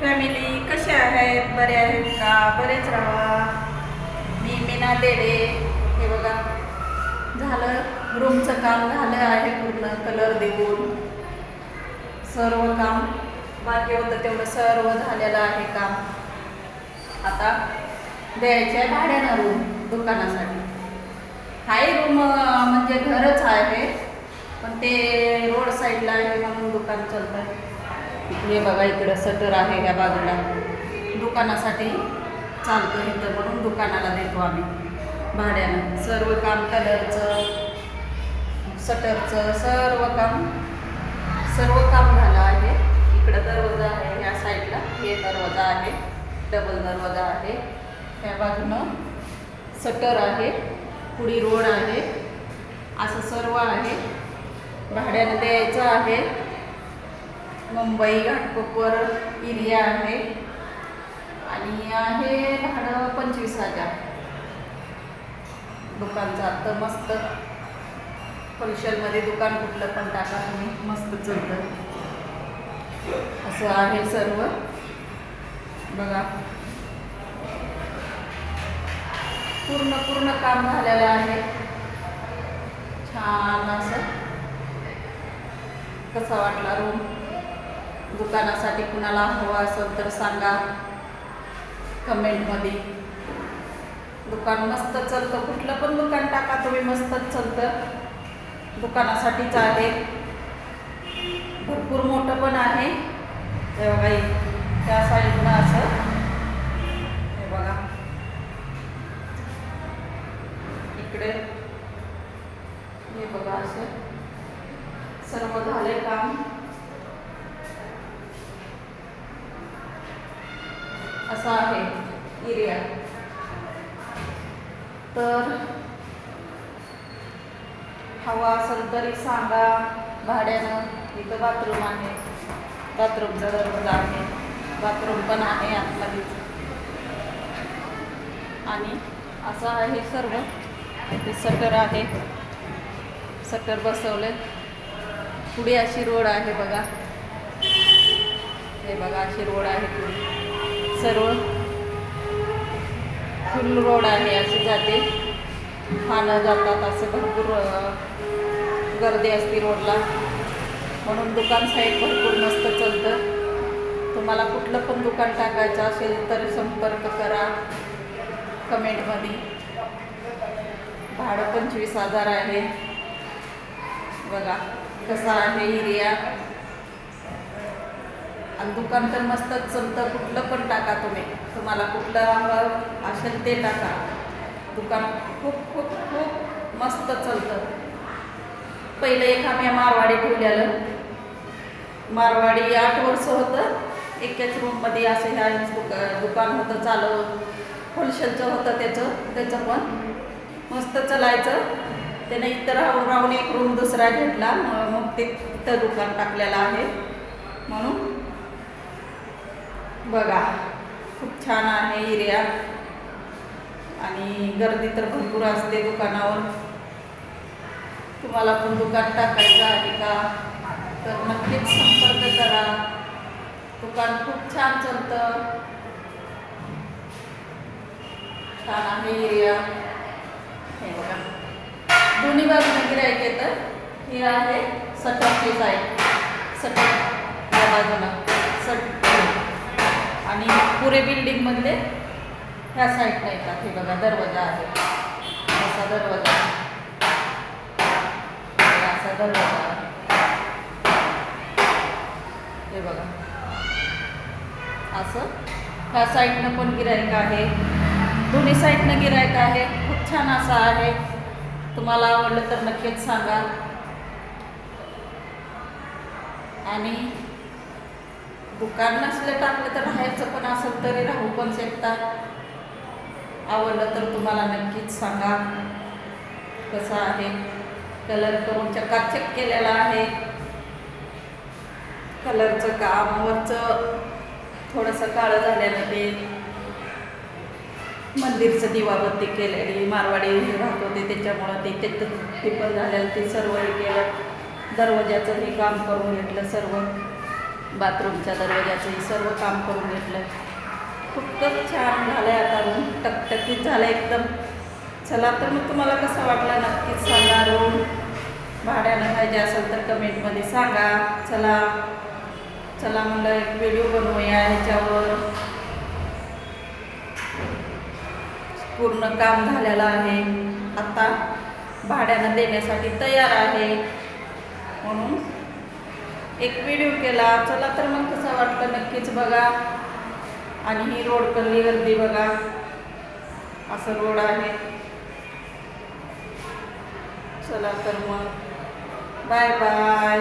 Family कसे आहेत? बरे आहेत का? बरेच राहा. मी मीना देडे. हे बघा. झालं. रूमचं काम झालं आहे पूर्ण. कलर देऊन. सर्व काम. बाकी होतं तेवढं सर्व झालेलं आहे काम. आता द्यायचं आहे भाड्यानं रूम दुकानासाठी. हाय रूम म्हणजे घरच आहे. पण ते रोड साईडला आहे म्हणून दुकान चालतं आहे हे बघा इकडं सटर आहे ह्या बाजूला. दुकानासाठी चालतं इथं म्हणून दुकानाला देतो आम्ही. भाड्यानं. सर्व काम कलरचं सटरचं सर्व काम सर्व काम झालं आहे. इकडं दरवाजा आहे ह्या साईडला. हे दरवाजा आहे. डबल दरवाजा आहे. त्या बाजूनं सटर आहे. पुढी रोड आहे. असं सर्व आहे. भाड्यानं द्यायचं आहे. मुंबई घाटकोपर एरिया आहे. आणि आहे भाडं पंचवीस हजार. दुकानचं तर मस्त. होलसेलमध्ये दुकान कुठलं पण टाका तुम्ही मस्त चालतं. असं आहे सर्व. बघा. पूर्ण पूर्ण काम झालेलं आहे. छान असं. कसा वाटला रूम दुकानासाठी कुणाला हवा असेल तर सांगा कमेंटमध्ये. दुकान मस्त चालतं कुठलं पण दुकान टाका तुम्ही मस्तच चालतं. दुकानासाठीच आहे. भरपूर मोठं पण आहे. हे बघा त्या साईडनं असं. हे बघा. इकडे हे बघा असं सर्व झाले काम असा आहे एरिया. तर हवा असेल तरी सांगा भाड्यानं. इथं बाथरूम आहे. बाथरूमचा दरवाजा आहे. बाथरूम पण आहे आतमध्येच आणि असं आहे सर्व. इथे सटर आहे. सटर बसवले पुढे अशी रोड आहे बघा. हे बघा अशी रोड आहे पुढे. सर्व फुल रोड आहे अशी जाते. खाणं जातात असं भरपूर गर्दी असते रोडला म्हणून दुकान साईड भरपूर मस्त चालतं. तुम्हाला कुठलं पण दुकान टाकायचं असेल तर संपर्क करा. कमेंटमध्ये भाडं पंचवीस हजार आहे. बघा कसा आहे एरिया. आणि दुकान तर मस्तच चालतं कुठलं पण टाका तुम्ही. तुम्हाला कुठलं हवं असेल ते टाका. दुकान खूप खूप खूप मस्त चालतं. पहिलं एक आम्ही मारवाडी ठेवलेलं. मारवाडी आठ वर्ष होतं. एकाच रूममध्ये असं ह्या दुका दुकान होतं चालू होलसेलचं होतं त्याचं त्याचं पण. मस्त चालायचं. त्याने इतर राहून राहून एक रूम दुसरा घेतला. मग ते तिथं दुकान टाकलेलं आहे. म्हणून बघा खूप छान आहे एरिया. आणि गर्दी तर भरपूर असते दुकानावर. तुम्हाला पण दुकान टाकायचं आहे का? तर नक्कीच संपर्क करा. दुकान खूप छान चालतं. छान आहे एरिया. हे बघा. दोन्ही बाजूने गिरायक येतं. हे आहे सटरची साईड. सटर या बाजूला. सट आणि पुरे बिल्डिंगमधले ह्या साईडला येतात. हे बघा दरवाजा आहे. असा दरवाजा. असा दरवाजा हे बघा. असं. ह्या साईडनं पण गिरायक आहे. दोन्ही साईडनं गिरायक आहे. खूप छान असा आहे. तुम्हाला आवडलं तर नक्कीच सांगा. आणि दुकान नसलं टाकलं तर राहायचं पण असेल तरी राहू पण शकता. आवडलं तर तुम्हाला नक्कीच सांगा. कसं आहे? कलर करून चकाचक केलेला आहे. कलरचं काम वरचं थोडंसं काळं झालेलं ते मंदिरचं दिवाबत्ती केलेली मारवाडी राहत होते त्याच्यामुळं ते ते ते पण झालेलं ते सर्व हे केलं. दरवाजाचं हे काम करून घेतलं सर्व. बाथरूमच्या दरवाजाचंही सर्व काम करून घेतलं खूपच छान झालं आहे आता रूम टकटकीत झालं एकदम. चला तर मग तुम्हाला कसं वाटलं नक्कीच सांगा. रूम भाड्यानं पाहिजे असेल तर कमेंटमध्ये सांगा. चला चला म्हणलं एक व्हिडिओ बनवूया ह्याच्यावर. पूर्ण काम झालेलं आहे. आता भाड्यानं देण्यासाठी तयार आहे. म्हणून एक व्हिडिओ केला. चला तर मग कसं वाटलं नक्कीच बघा. आणि ही रोड कल्ली गर्दी बघा. असं रोड आहे. चला तर मग. Bye bye